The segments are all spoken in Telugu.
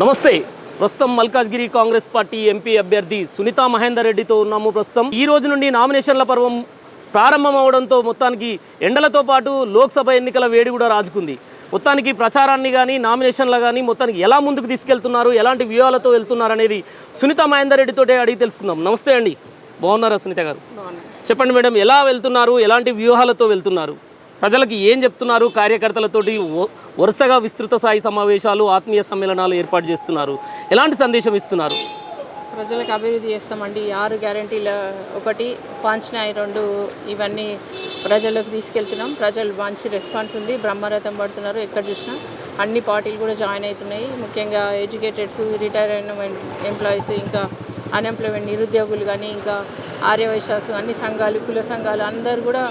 నమస్తే. ప్రస్తుతం మల్కాజ్గిరి కాంగ్రెస్ పార్టీ ఎంపీ అభ్యర్థి సునీతా మహేందర్ రెడ్డితో ఉన్నాము ప్రస్తుతం. ఈ రోజు నుండి నామినేషన్ల పర్వం ప్రారంభం అవడంతో మొత్తానికి ఎండలతో పాటు లోక్సభ ఎన్నికల వేడి కూడా రాజుకుంది. మొత్తానికి ప్రచారాన్ని కానీ నామినేషన్లు కానీ మొత్తానికి ఎలా ముందుకు తీసుకెళ్తున్నారు ఎలాంటి వ్యూహాలతో వెళ్తున్నారు అనేది సునీతా మహేందర్ రెడ్డితోటే అడిగి తెలుసుకుందాం. నమస్తే అండి. బాగున్నారా సునీత గారు? చెప్పండి మేడం ఎలా వెళ్తున్నారు ఎలాంటి వ్యూహాలతో వెళ్తున్నారు? ప్రజలకు ఏం చెప్తున్నారు? కార్యకర్తలతోటి వ- వరుసగా విస్తృత స్థాయి సమావేశాలు ఆత్మీయ సమ్మేళనాలు ఏర్పాటు చేస్తున్నారు. ఎలాంటి సందేశం ఇస్తున్నారు? ప్రజలకు అభివృద్ధి చేస్తామండి. ఆరు గ్యారంటీల ఒకటి పాంచనాయి రెండు ఇవన్నీ ప్రజల్లోకి తీసుకెళ్తున్నాం. ప్రజలు మంచి రెస్పాన్స్ ఉంది. బ్రహ్మరథం పడుతున్నారు. ఎక్కడ చూసినా అన్ని పార్టీలు కూడా జాయిన్ అవుతున్నాయి. ముఖ్యంగా ఎడ్యుకేటెడ్స్ రిటైర్ అయిన ఎంప్లాయీస్ ఇంకా అన్ఎంప్లాయ్మెంట్ నిరుద్యోగులు కానీ ఇంకా ఆర్యవైశ్యాసు అన్ని సంఘాలు కుల సంఘాలు అందరూ కూడా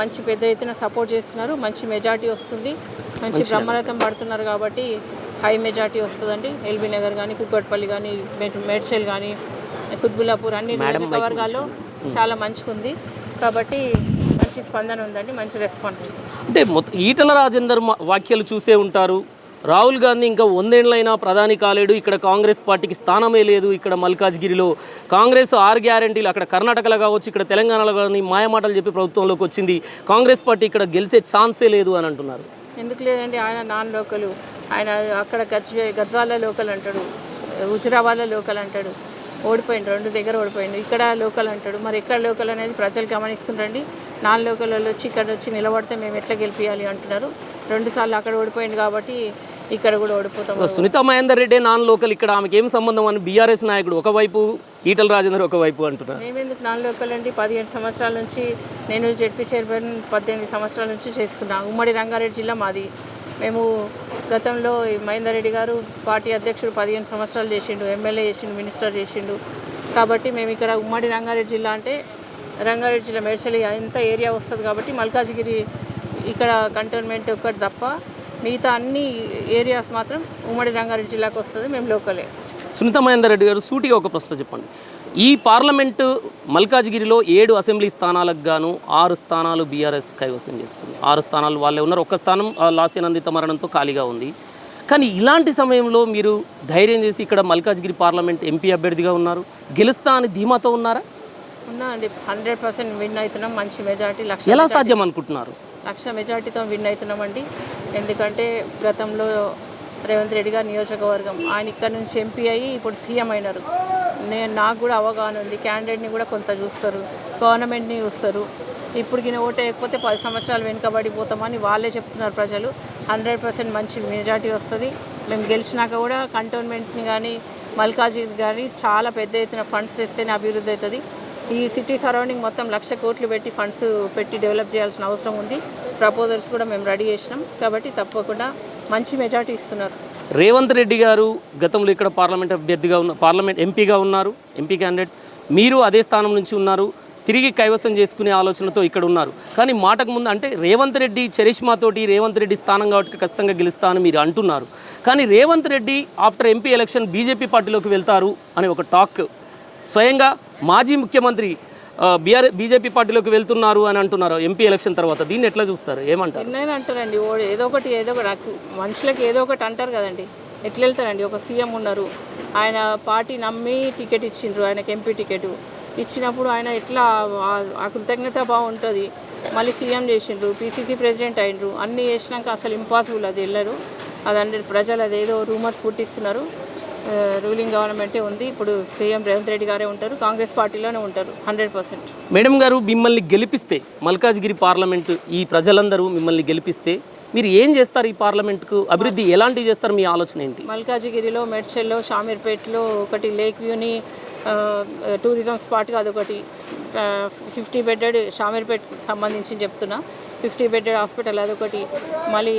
మంచి పెద్ద ఎత్తున సపోర్ట్ చేస్తున్నారు. మంచి మెజార్టీ వస్తుంది. మంచి బ్రహ్మరథం పడుతున్నారు కాబట్టి హై మెజార్టీ వస్తుందండి. ఎల్బీ నగర్ కానీ కుక్కట్పల్లి కానీ మేడ్చల్ కానీ కుత్బుల్లాపూర్ అన్ని నియోజకవర్గాల్లో చాలా మంచిగా ఉంది కాబట్టి మంచి స్పందన ఉందండి. మంచి రెస్పాన్స్ ఉంది. అంటే మొత్తం ఈటల రాజేందర్ వ్యాఖ్యలు చూసే ఉంటారు. రాహుల్ గాంధీ ఇంకా వందేళ్ళైనా ప్రధాని కాలేడు. ఇక్కడ కాంగ్రెస్ పార్టీకి స్థానమే లేదు. ఇక్కడ మల్కాజ్గిరిలో కాంగ్రెస్ ఆరు గ్యారంటీలు అక్కడ కర్ణాటకలో కావచ్చు ఇక్కడ తెలంగాణలో కానీ మాయమాటలు చెప్పి ప్రభుత్వంలోకి వచ్చింది. కాంగ్రెస్ పార్టీ ఇక్కడ గెలిచే ఛాన్సే లేదు అని అంటున్నారు. ఎందుకు లేదండి? ఆయన నాన్ లోకలు. ఆయన అక్కడ గద్వాల లోకల్ అంటాడు హుజురాబాద్లో లోకల్ అంటాడు. ఓడిపోయింది రెండు దగ్గర ఓడిపోయింది ఇక్కడ లోకల్ అంటాడు. మరి ఎక్కడ లోకల్ అనేది ప్రజలు గమనిస్తుండండి నాన్ లోకల్ వచ్చి ఇక్కడ వచ్చి నిలబడితే మేము ఎట్లా గెలిపించాలి అంటున్నారు. రెండుసార్లు అక్కడ ఓడిపోయింది కాబట్టి ఇక్కడ కూడా ఓడిపోతాం సునీత మహేందర్ రెడ్డి నాన్ లోకల్ ఇక్కడ ఆమెకి ఏం సంబంధం అని బీఆర్ఎస్ నాయకుడు ఒకవైపు ఈటల రాజేందర్ ఒకవైపు అంటున్నారు. మేమెందుకు నాన్ లోకల్ అండి? పదిహేను సంవత్సరాల నుంచి నేను జెడ్పీ చైర్మన్ పద్దెనిమిది సంవత్సరాల నుంచి చేస్తున్నా. ఉమ్మడి రంగారెడ్డి జిల్లా మాది. మేము గతంలో ఈ మహేందర్ రెడ్డి గారు పార్టీ అధ్యక్షుడు పదిహేను సంవత్సరాలు చేసిండు ఎమ్మెల్యే చేసిండు మినిస్టర్ చేసిండు. కాబట్టి మేము ఇక్కడ ఉమ్మడి రంగారెడ్డి జిల్లా అంటే రంగారెడ్డి జిల్లా మేడ్చలి ఎంత ఏరియా వస్తుంది కాబట్టి మల్కాజ్గిరి ఇక్కడ కంటోన్మెంట్ ఒక్కటి తప్ప మిగతా అన్ని ఏరియాస్ మాత్రం ఉమ్మడి రంగారెడ్డి జిల్లాకు వస్తుంది మేము లోకలే సునీత మహేందర్ రెడ్డి గారు సూటిగా ఒక ప్రశ్న చెప్పండి. ఈ పార్లమెంటు మల్కాజ్గిరిలో ఏడు అసెంబ్లీ స్థానాలకు గాను ఆరు స్థానాలు బీఆర్ఎస్ కైవసం చేసుకుంది. ఆరు స్థానాలు వాళ్ళే ఉన్నారు. ఒక్క స్థానం లాస్యానందిత మరణంతో ఖాళీగా ఉంది. కానీ ఇలాంటి సమయంలో మీరు ధైర్యం చేసి ఇక్కడ మల్కాజ్గిరి పార్లమెంట్ ఎంపీ అభ్యర్థిగా ఉన్నారు. గెలుస్తా అని ధీమాతో ఉన్నారా? ఉన్నా అండి. హండ్రెడ్ పర్సెంట్ విన్ అవుతున్నాం. మంచి మెజార్టీ లక్ష ఎలా సాధ్యం అనుకుంటున్నారు? లక్ష మెజార్టీతో విన్ అవుతున్నామండి. ఎందుకంటే గతంలో రేవంత్ రెడ్డి గారి నియోజకవర్గం ఆయన ఇక్కడ నుంచి ఎంపీ అయ్యి ఇప్పుడు సీఎం అయినారు. నేను నాకు కూడా అవగాహన ఉంది. క్యాండిడేట్ని కూడా కొంత చూస్తారు. గవర్నమెంట్ని చూస్తారు. ఇప్పుడు గిన ఓటు పది సంవత్సరాలు వెనుకబడిపోతామని వాళ్ళే చెప్తున్నారు ప్రజలు. హండ్రెడ్ పర్సెంట్ మంచి మెజార్టీ వస్తుంది. మేము గెలిచినాక కూడా కంటోన్మెంట్ని కానీ మల్కాజిగిరి కానీ చాలా పెద్ద ఎత్తున ఫండ్స్ తెస్తేనే అభివృద్ధి అవుతుంది. ఈ సిటీ సరౌండింగ్ మొత్తం లక్ష కోట్లు పెట్టి ఫండ్స్ పెట్టి డెవలప్ చేయాల్సిన అవసరం ఉంది. ప్రపోజల్స్ కూడా మేము రెడీ చేసినాం. కాబట్టి తప్పకుండా మంచి మెజార్టీ ఇస్తున్నారు. రేవంత్ రెడ్డి గారు గతంలో ఇక్కడ పార్లమెంట్ అభ్యర్థిగా ఉన్న పార్లమెంట్ ఎంపీగా ఉన్నారు. ఎంపీ క్యాండిడేట్ మీరు అదే స్థానం నుంచి ఉన్నారు. తిరిగి కైవసం చేసుకునే ఆలోచనతో ఇక్కడ ఉన్నారు. కానీ మాటకు ముందు అంటే రేవంత్ రెడ్డి చరిష్మాతోటి రేవంత్ రెడ్డి స్థానం కాబట్టి ఖచ్చితంగా గెలుస్తా అని మీరు అంటున్నారు. కానీ Revanth Reddy after MP election BJP పార్టీలోకి వెళ్తారు అనే ఒక టాక్. స్వయంగా మాజీ ముఖ్యమంత్రి బీఆర్ బీజేపీ పార్టీలోకి వెళ్తున్నారు అని అంటున్నారు ఎంపీ ఎలక్షన్ తర్వాత. దీన్ని ఎట్లా చూస్తారు? ఏమంటారు? ఎన్నైనా అంటారండి. ఓ ఏదో ఒకటి ఏదో ఒకటి మనుషులకు మనుషులకి ఏదో ఒకటి అంటారు కదండి. ఎట్లా వెళ్తారండి? ఒక సీఎం ఉన్నారు. ఆయన పార్టీ నమ్మి టికెట్ ఇచ్చిండ్రు ఆయనకి ఎంపీ టికెట్. ఇచ్చినప్పుడు ఆయన ఎట్లా ఆ- కృతజ్ఞత బాగుంటుంది. మళ్ళీ సీఎం చేసిండ్రు పీసీసీ ప్రెసిడెంట్ అయినరు. అన్నీ చేసినాక అసలు ఇంపాసిబుల్ అది వెళ్ళరు. అదంటే ప్రజలు అదేదో రూమర్స్ పుట్టిస్తున్నారు. రూలింగ్ గవర్నమెంటే ఉంది. ఇప్పుడు సీఎం రేవంత్ రెడ్డి గారే ఉంటారు. కాంగ్రెస్ పార్టీలోనే ఉంటారు. Hundred percent. మేడం గారు మిమ్మల్ని గెలిపిస్తే మల్కాజ్గిరి పార్లమెంటు ఈ ప్రజలందరూ మిమ్మల్ని గెలిపిస్తే మీరు ఏం చేస్తారు ఈ పార్లమెంట్కు? అభివృద్ధి ఎలాంటివి చేస్తారు? మీ ఆలోచన ఏంటి? మల్కాజిగిరిలో మెడ్చెల్లో షామీర్పేట్లో ఒకటి లేక్ వ్యూని టూరిజం స్పాట్గా అదొకటి ఫిఫ్టీ బెడెడ్ షామీర్పేట్ సంబంధించి చెప్తున్నా. ఫిఫ్టీ బెడెడ్ హాస్పిటల్ అదొకటి. మళ్ళీ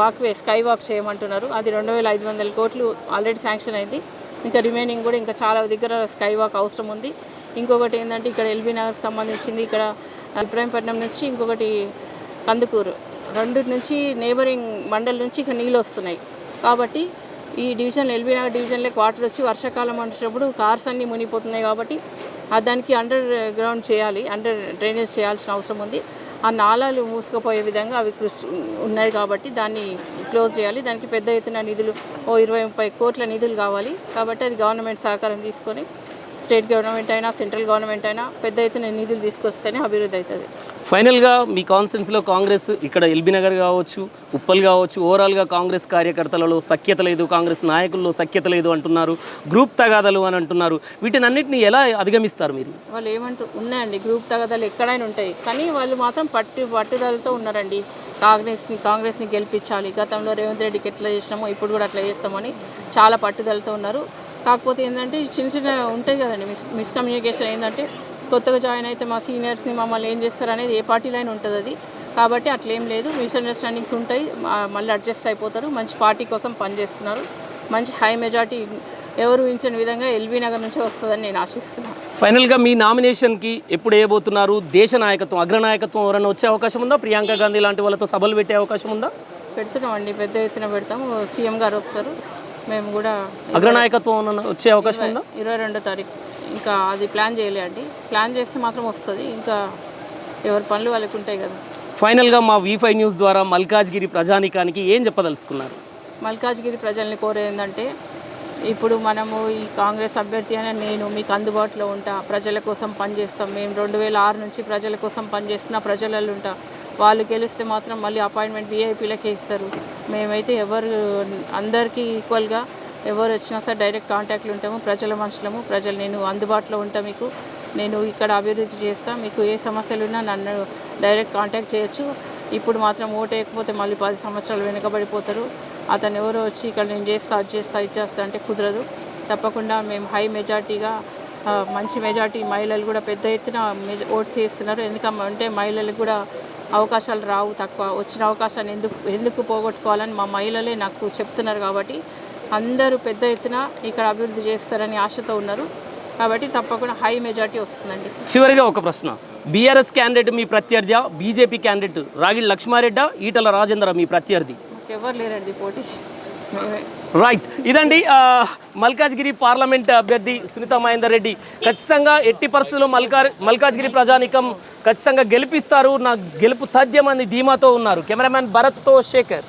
వాక్వే స్కై వాక్ చేయమంటున్నారు. అది రెండు వేల ఐదు వందల కోట్లు ఆల్రెడీ శాంక్షన్ అయింది. ఇంకా రిమైనింగ్ కూడా ఇంకా చాలా దగ్గర స్కై వాక్ అవసరం ఉంది. ఇంకొకటి ఏంటంటే ఇక్కడ ఎల్బీ నగర్కి సంబంధించింది ఇక్కడ ఇబ్రాహీంపట్నం నుంచి ఇంకొకటి కందుకూరు. రెండు నుంచి నేబరింగ్ మండల్ నుంచి ఇక్కడ నీళ్ళు వస్తున్నాయి. కాబట్టి ఈ డివిజన్ ఎల్బీ నగర్ డివిజన్లో వాటర్ వచ్చి వర్షాకాలం వచ్చినప్పుడు కార్స్ అన్నీ మునిగిపోతున్నాయి కాబట్టి దానికి అండర్ గ్రౌండ్ చేయాలి అండర్ డ్రైనేజ్ చేయాల్సిన అవసరం ఉంది. ఆ నాళాలు మూసుకుపోయే విధంగా అవి కృషి ఉన్నాయి కాబట్టి దాన్ని క్లోజ్ చేయాలి. దానికి పెద్ద ఎత్తున నిధులు ఓ ఇరవై ముప్పై కోట్ల నిధులు కావాలి కాబట్టి అది గవర్నమెంట్ సహకారం తీసుకొని స్టేట్ గవర్నమెంట్ అయినా సెంట్రల్ గవర్నమెంట్ అయినా పెద్ద ఎత్తున నిధులు తీసుకొస్తేనే అభివృద్ధి అవుతుంది. ఫైనల్గా మీ కాన్స్టిట్యున్సీలో కాంగ్రెస్ ఇక్కడ ఎల్బీ నగర్ కావచ్చు ఉప్పల్ కావచ్చు ఓవరాల్గా కాంగ్రెస్ కార్యకర్తలలో సఖ్యత లేదు కాంగ్రెస్ నాయకుల్లో సఖ్యత లేదు అంటున్నారు గ్రూప్ తగాదలు అని అంటున్నారు. వీటిని అన్నింటినీ ఎలా అధిగమిస్తారు మీరు? వాళ్ళు ఏమంటూ ఉన్నాయండి గ్రూప్ తగదాలు ఎక్కడైనా ఉంటాయి. కానీ వాళ్ళు మాత్రం పట్టు పట్టుదలతో ఉన్నారండి. కాంగ్రెస్ని కాంగ్రెస్ని గెలిపించాలి. గతంలో రేవంత్ రెడ్డికి ఎట్లా చేసినామో ఇప్పుడు కూడా అట్లా చేస్తామని చాలా పట్టుదలతో ఉన్నారు. కాకపోతే ఏంటంటే చిన్న చిన్న ఉంటాయి కదండి మిస్ మిస్కమ్యూనికేషన్ ఏంటంటే కొత్తగా జాయిన్ అయితే మా సీనియర్స్ని మమ్మల్ని ఏం చేస్తారు అనేది ఏ పార్టీలో అయినా ఉంటుంది అది. కాబట్టి అట్లేం లేదు. మిస్అండర్స్టాండింగ్స్ ఉంటాయి. మళ్ళీ అడ్జస్ట్ అయిపోతారు. మంచి పార్టీ కోసం పనిచేస్తున్నారు మంచి హై మెజార్టీ ఎవరు ఊహించని విధంగా ఎల్బీ నగర్ నుంచి వస్తుందని నేను ఆశిస్తున్నాను ఫైనల్గా మీ నామినేషన్కి ఎప్పుడు వేయబోతున్నారు? దేశ నాయకత్వం అగ్రనాయకత్వం ఎవరైనా వచ్చే అవకాశం ఉందా? ప్రియాంక గాంధీ లాంటి వాళ్ళతో సభలు పెట్టే అవకాశం ఉందా? పెడుతున్నాం అండి పెద్ద ఎత్తున పెడతాము. సీఎం గారు వస్తారు. మేము కూడా అగ్రనాయకత్వం వచ్చే అవకాశం ఉందా? ఇరవై రెండో తారీఖు. ఇంకా అది ప్లాన్ చేయలే అండి. ప్లాన్ చేస్తే మాత్రం వస్తుంది. ఇంకా ఎవరి పనులు వాళ్ళకి ఉంటాయి కదా. ఫైనల్గా మా వి ఫైవ్ న్యూస్ ద్వారా మల్కాజ్గిరి ప్రజానికానికి ఏం చెప్పదలుచుకున్నారు? మల్కాజ్గిరి ప్రజల్ని కోరేందంటే ఇప్పుడు మనము ఈ కాంగ్రెస్ అభ్యర్థి అని నేను మీకు అందుబాటులో ఉంటా ప్రజల కోసం పనిచేస్తాం. మేము రెండు వేల ఆరు నుంచి ప్రజల కోసం పనిచేస్తున్న ప్రజలలో ఉంటా వాళ్ళు గెలిస్తే మాత్రం మళ్ళీ అపాయింట్మెంట్ వీఐపీలకే ఇస్తారు. మేమైతే ఎవరు అందరికీ ఈక్వల్గా ఎవరు వచ్చినా సరే డైరెక్ట్ కాంటాక్ట్లు ఉంటాము. ప్రజల మనుషులము ప్రజలు నేను అందుబాటులో ఉంటా మీకు. నేను ఇక్కడ అభివృద్ధి చేస్తాను మీకు ఏ సమస్యలు ఉన్నా నన్ను డైరెక్ట్ కాంటాక్ట్ చేయొచ్చు. ఇప్పుడు మాత్రం ఓటేయకపోతే మళ్ళీ పది సంవత్సరాలు వెనుకబడిపోతారు. అతను ఎవరో వచ్చి ఇక్కడ నేను చేస్తా అది చేస్తా ఇది చేస్తా అంటే కుదరదు. తప్పకుండా మేము హై మెజార్టీగా మంచి మెజార్టీ మహిళలు కూడా పెద్ద ఎత్తున మెజ- ఓట్స్ చేస్తున్నారు ఎందుకంటే మహిళలకు కూడా అవకాశాలు రావు తక్కువ వచ్చిన అవకాశాన్ని ఎందుకు ఎందుకు పోగొట్టుకోవాలని మా మహిళలే నాకు చెప్తున్నారు కాబట్టి అందరూ పెద్ద ఎత్తున ఇక్కడ అభివృద్ధి చేస్తారని ఆశతో ఉన్నారు. కాబట్టి తప్పకుండా హై మెజార్టీ వస్తుందండి. చివరిగా ఒక ప్రశ్న. బీఆర్ఎస్ క్యాండిడేట్ మీ ప్రత్యర్థి బీజేపీ క్యాండిడేట్ రాగిడి లక్ష్మారెడ్డి ఈటల రాజేంద్ర మీ ప్రత్యర్థి? ఎవరు లేరండి పోటీ. రైట్ ఇదండి మల్కాజ్గిరి పార్లమెంట్ అభ్యర్థి సునీత మహేందర్ రెడ్డి. ఖచ్చితంగా ఎట్టి పరిస్థితుల్లో మల్కా మల్కాజ్గిరి ప్రజానికం ఖచ్చితంగా గెలిపిస్తారు. నా గెలుపు తథ్యం అని ధీమాతో ఉన్నారు. కెమెరామ్యాన్ భరత్తో శేఖర్